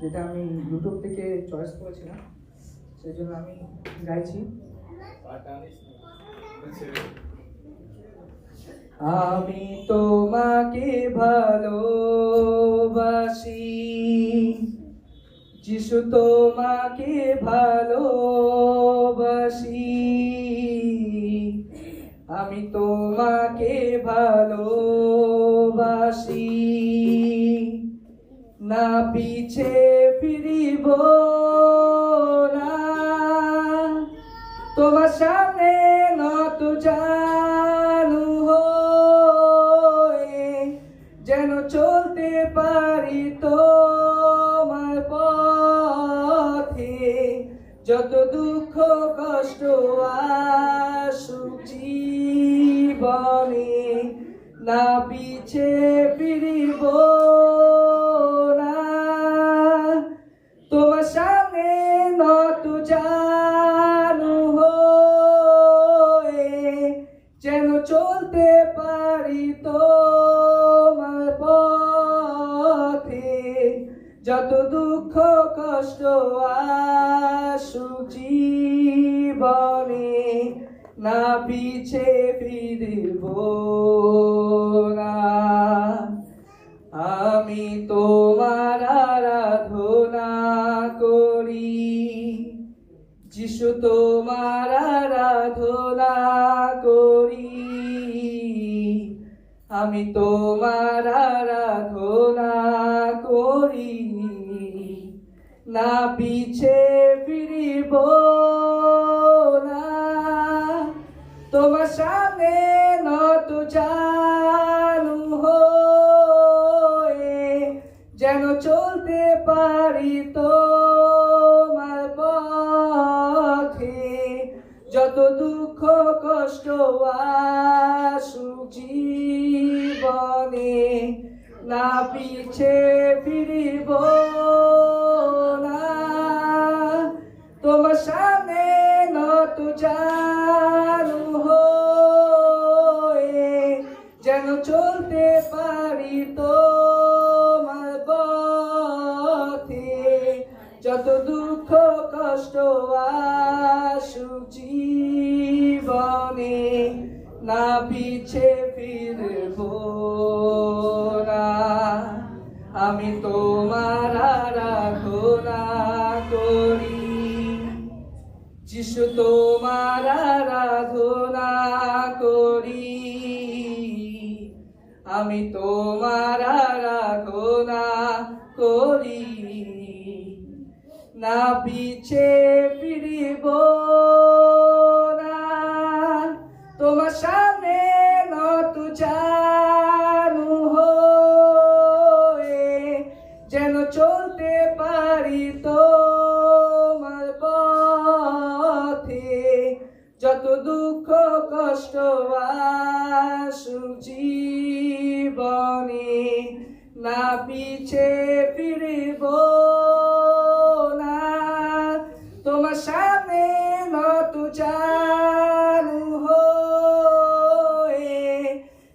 যেটা আমি ইউটিউব থেকে চয়েস করেছিলাম সেই জন্য আমি গাইছি। আমি তোমাকে ভালোবাসি, যিশু তোমাকে ভালোবাসি। আমি তোমাকে ভালোবাসি। না পিছে ফিরিব না। তোমার সামনে নত জানু যেন চলতে পারি তোমার পথে। যত দুঃখ, কষ্ট, আসুক জীবনে না পিছে ফিরিব চলতে পারি তোমার পথে। যত দুঃখ, কষ্ট আসুক জীবনে, না পিছে ফিরব না। আমি তোমার আরাধনা করি, যিশু তোমার আরাধনা করি। আমি তোমার আরাধনা করি না পিছে ফিরিব না। তোমার সামনে নত জানু হয়ে যেন চলতে পারি তোমার যত দুঃখ, কষ্ট আসুক জীবনে, না পিছে ফিরিব না। তোমার সামনে নত জানু হয়ে যেন চলতে পারি তোমার পথে। যত দুঃখ, কষ্ট আসুক জীবনে না পিছে ফিরব না। আমি তোমার আরাধনা করি। যিশু তোমার আরাধনা করি। আমি তোমার আরাধনা করি। না পিছে ফিরিব যত দুঃখ, কষ্ট জীবনে না পিছে ফিরিব না। তোমার সামনে নত জানু হয়ে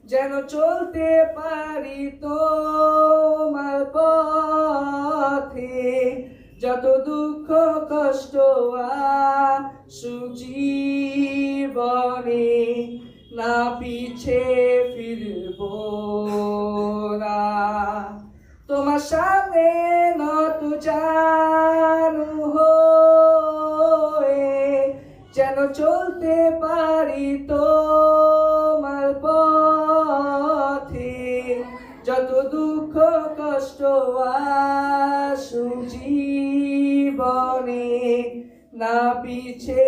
যেন চলতে পারি তোমার পথে। যত দুঃখ, কষ্ট আসুক জীবনে না পিছে ফিরব না। তোমার সামনে নত জানু হয়ে যেন চলতে পারি তোমার যত দুঃখ কষ্ট জীবনে না পিছে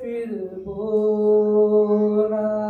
ফিরব না।